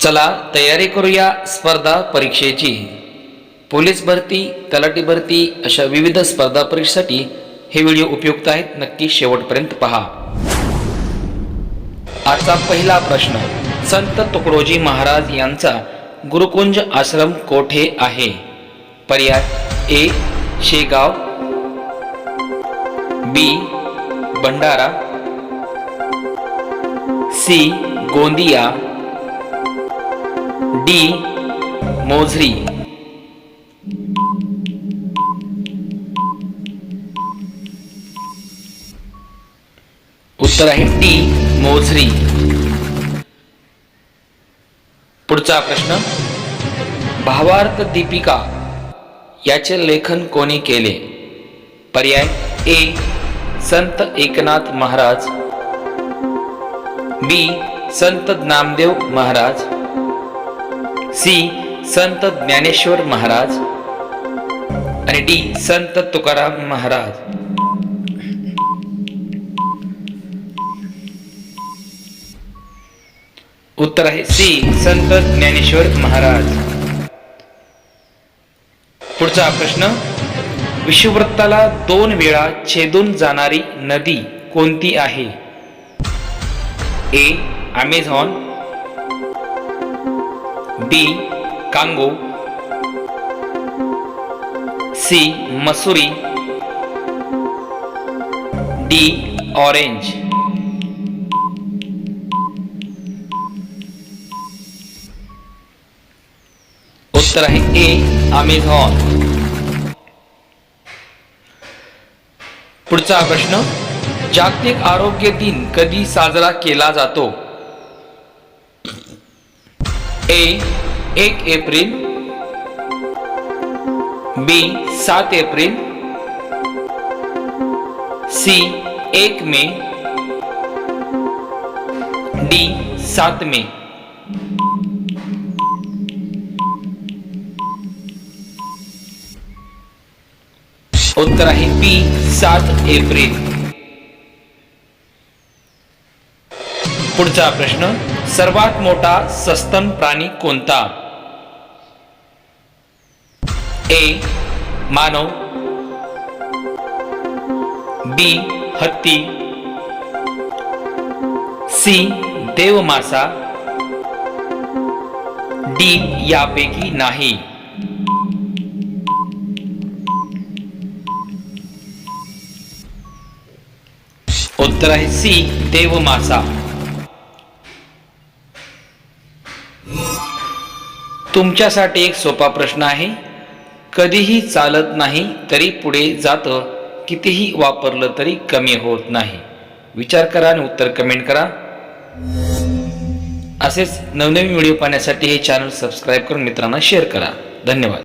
चला तयारी करूया स्पर्धा परीक्षेची. पोलीस भरती तलाठी भरती अशा विविध स्पर्धा परीक्षेसाठी हे व्हिडिओ उपयुक्त आहेत नक्की शेवटपर्यंत पहा. आजचा पहिला प्रश्न संत तुकडोजी महाराज यांचा गुरुकुंज आश्रम कोठे आहे? पर्याय A Shegaon B Bhandara C Gondia D Mozari. उत्तर आहे टी मोझरी. पुढचा प्रश्न. भावार्थ दीपिका याचे लेखन कोणी केले? पर्याय ए संत एकनाथ महाराज. बी संत नामदेव महाराज. सी संत ज्ञानेश्वर महाराज आणि डी संत तुकाराम महाराज. उत्तर आहे सी संत ज्ञानेश्वर महाराज. पुढचा प्रश्न विषुवृत्ताला दोन वेळा छेदून जाणारी नदी कोणती आहे? A Amazon D Congo. C Mussoorie. D Orange. उत्तर आहे ए अमेझॉन. पुढचा प्रश्न जागतिक आरोग्य दिन कधी साजरा केला जातो? ए एक एप्रिल. बी सात एप्रिल. सी एक मे. डी सात मे. उत्तर आहे बी सात एप्रिल. पुढचा प्रश्न. सर्वात मोठा सस्तन प्राणी कोणता? ए, मानव. बी, हत्ती. सी, देवमासा. डी, यापैकी नाही. उत्तर आहे सी, देवमासा. तुमच्यासाठी एक सोपा प्रश्न आहे. कधीही चालत नाही तरी पुढे जातं. कितीही वापरलं तरी कमी होत नाही. विचार करा आणि उत्तर कमेंट करा. असेच नवनवीन व्हिडिओ पाहण्यासाठी हे चॅनल सबस्क्राईब करून मित्रांना शेअर करा. धन्यवाद.